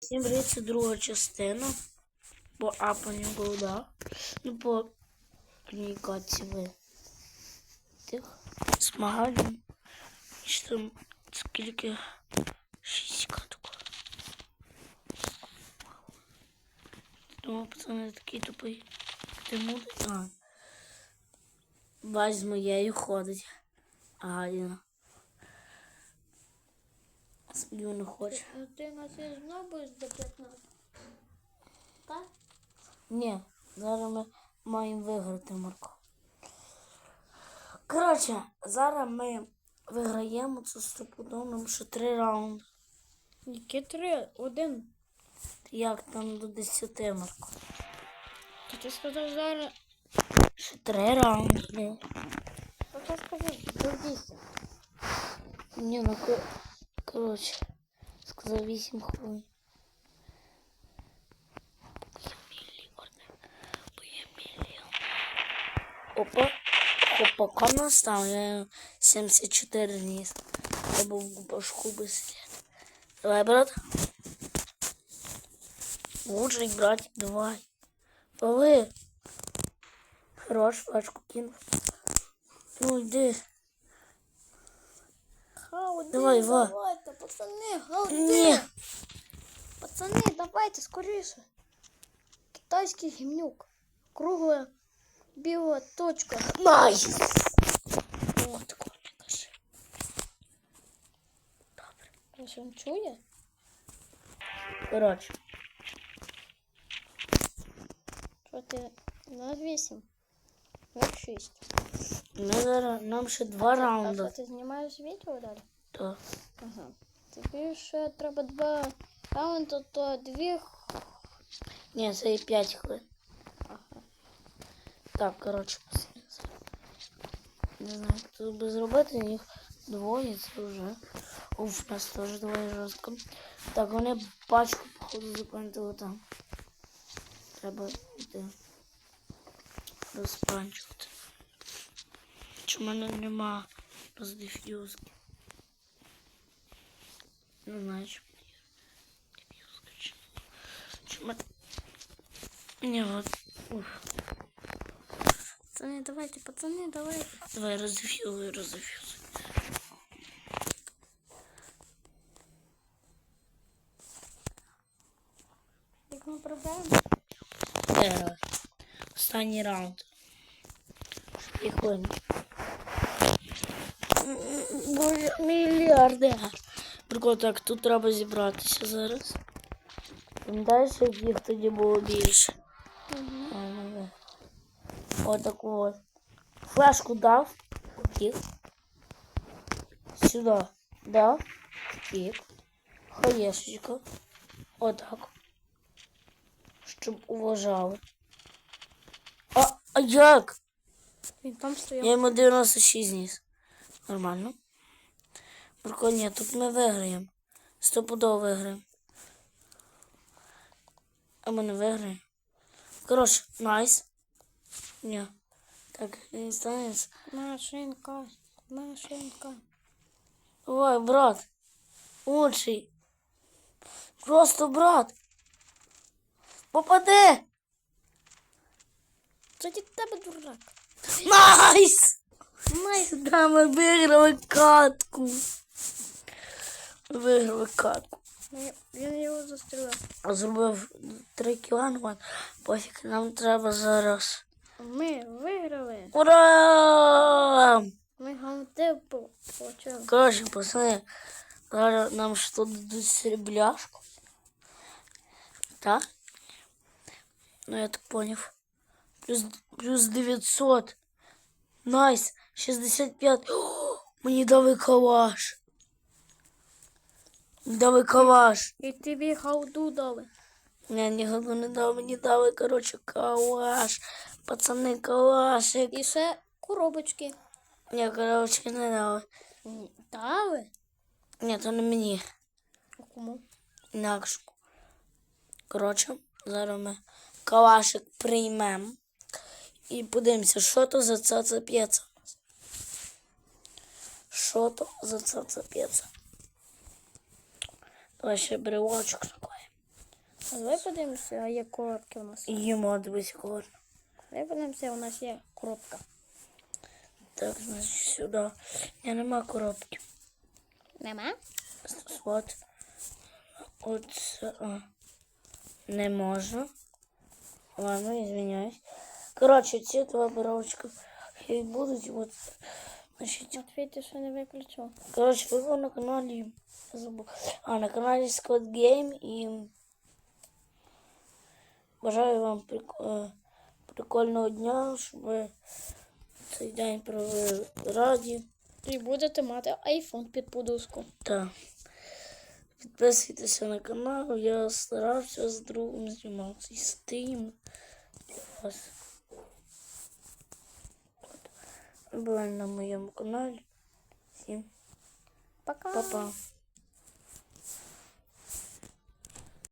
Всім привіт, друга частина. По апанню голда. Ну, по комунікації. Тих змагань. Що там скільки? Шість каток. Думаю, пацани такий тупий. Ти мудрий? А. Бать з моєю ходить. А Свою не хоче. Ну ти на це знову будеш до 15. Так? Ні, зараз ми маємо виграти Марко. Коротше, зараз ми виграємо це стопудовно, що три раунди. Які три? Один. Як там до 10 Марко? То ти сказав зараз. Ще три раунди. То ти сказав до 10. Ні, ну коротше, сказав 8 хвилин. Опа. Хопака настав, я 74 ніс. Я був в башку без слід. Давай, брат. Лучший братик, давай. Пали. Хорош, флешку кинув. Ну, йди. Давай, Ва. Давайте, пацани, га-один. Ні. Пацани, давайте скоріше. Китайський гімнюк. Кругла біла точка. Найс! О, такого не кажи. Ось він чує? Коротше, Що ти на 8? На 6. ми зараз, нам ще два А що раунди. ти знімаєш відео далі? То. Ага. Тобі ще треба два раунди, то дві. х- Ні, це і 5 хвилин. Ага. Так, коротше, пацани, зараз. Не знаю, як тут би зробити, їх двоє, це вже. Уф, нас теж двоє жорстко. Так, вони пачку, походу, запам'ятали там. Треба йти. Розпанчувати. Чи в мене нема роздеф'юзки? Не знаю, чи в мене є деф'юзка чи нема. Чи в мене... Ні, от. Уф. Пацани, давайте, пацани, давайте. Давай роздеф'юзуй, роздеф'юзуй. Як ми пробираємо? Е, Останній раунд. Тихонько. Боже, мільярдер. Прикол, так, тут треба зібратися зараз. Пам'ятаєш, як їх тоді було більше? Угу. Отаку от. Флешку дав. Втік. Сюди. Дав. Втік. Хаєшечка. Отак. Щоб уважали. А, а як? Він там Я стояв. йому 96 ніс. Нормально. Ні, тут ми виграємо. Стопудово виграємо. А ми не виграємо. Коротше, найс. Ні. Так, він станеться. Машинка. Машинка. Давай, брат. Лучший. Просто брат. Попади. Це від тебе дурак. Найс! Найс. Да, ми виграли катку. Ми виграли катку. Він- Він його застрілив. Зробив 3 кілограми. Пофіг, нам треба зараз. Ми виграли. Ура! Ми гаунти получили. Коротше, пацани, зараз нам що дадуть срібляшку. Так? Ну, я так поняв. Плюс, плюс 900. Найс. 65. О, мені дали калаш. Дали калаш. І тобі гауду дали. Ні, нікого не дали, мені дали, коротше, калаш. Пацани, калашик. І ще коробочки. Ні, коротше, не дали. Дали? Ні, то не мені. А кому? Інакше. Коротше, зараз ми калашик приймемо. І подивимося, що то за це це. Що то за це це п'ється. Давай ще брелочок. А Давай подивимося, а є коробки у нас. Їмо дивись кор. Давай подивимося, у нас є коробка. Так, значить сюди. Я нема коробки. Нема? От. От. А. Не можу. Ладно, извиняюсь. Коротше, ці два коробочки і будуть. От. Матвій, ти не виключив. коротше, ви на каналі. забув. А, на каналі Scott Game і бажаю вам прик- е, прикольного дня, щоб ви цей день провели раді. І будете мати айфон під подушку. Так. Підписуйтеся на канал. Я старався з другом знімав цей стрім. для вас. От. Ви були на моєму каналі. Всім Пока. па-па.